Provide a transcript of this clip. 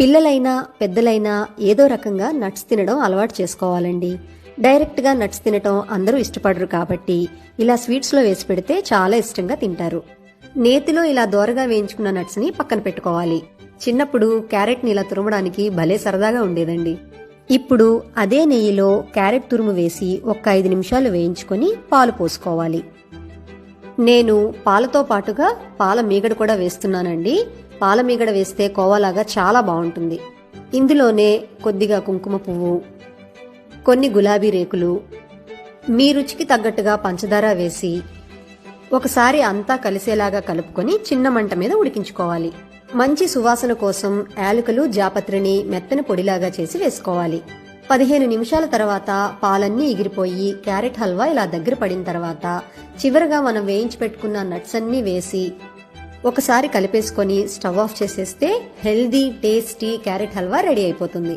పిల్లలైనా పెద్దలైనా ఏదో రకంగా నట్స్ తినడం అలవాటు చేసుకోవాలండి. డైరెక్ట్గా నట్స్ తినటం అందరూ ఇష్టపడరు కాబట్టి ఇలా స్వీట్స్లో వేసి పెడితే చాలా ఇష్టంగా తింటారు. నేతిలో ఇలా దోరగా వేయించుకున్న నట్స్ని పక్కన పెట్టుకోవాలి. చిన్నప్పుడు క్యారెట్ని ఇలా తురమడానికి భలే సరదాగా ఉండేదండి. ఇప్పుడు అదే నెయ్యిలో క్యారెట్ తురుము వేసి ఒక్క ఐదు నిమిషాలు వేయించుకొని పాలు పోసుకోవాలి. నేను పాలతో పాటుగా పాల మీగడ కూడా వేస్తున్నానండి. పాల మీగడ వేస్తే కోవాలాగా చాలా బాగుంటుంది. ఇందులోనే కొద్దిగా కుంకుమ పువ్వు కొన్ని గులాబీ రేకులు మీ రుచికి తగ్గట్టుగా పంచదార వేసి ఒకసారి అంతా కలిసేలాగా కలుపుకొని చిన్న మంట మీద ఉడికించుకోవాలి. మంచి సువాసన కోసం యాలకులు జాపత్రిని మెత్తని పొడిలాగా చేసి వేసుకోవాలి. పదిహేను నిమిషాల తర్వాత పాలన్నీ ఎగిరిపోయి క్యారెట్ హల్వా ఇలా దగ్గర పడిన తర్వాత చివరగా మనం వేయించి పెట్టుకున్న నట్స్ అన్నీ వేసి ఒకసారి కలిపేసుకొని స్టవ్ ఆఫ్ చేసేస్తే healthy tasty carrot halwa ready అయిపోతుంది.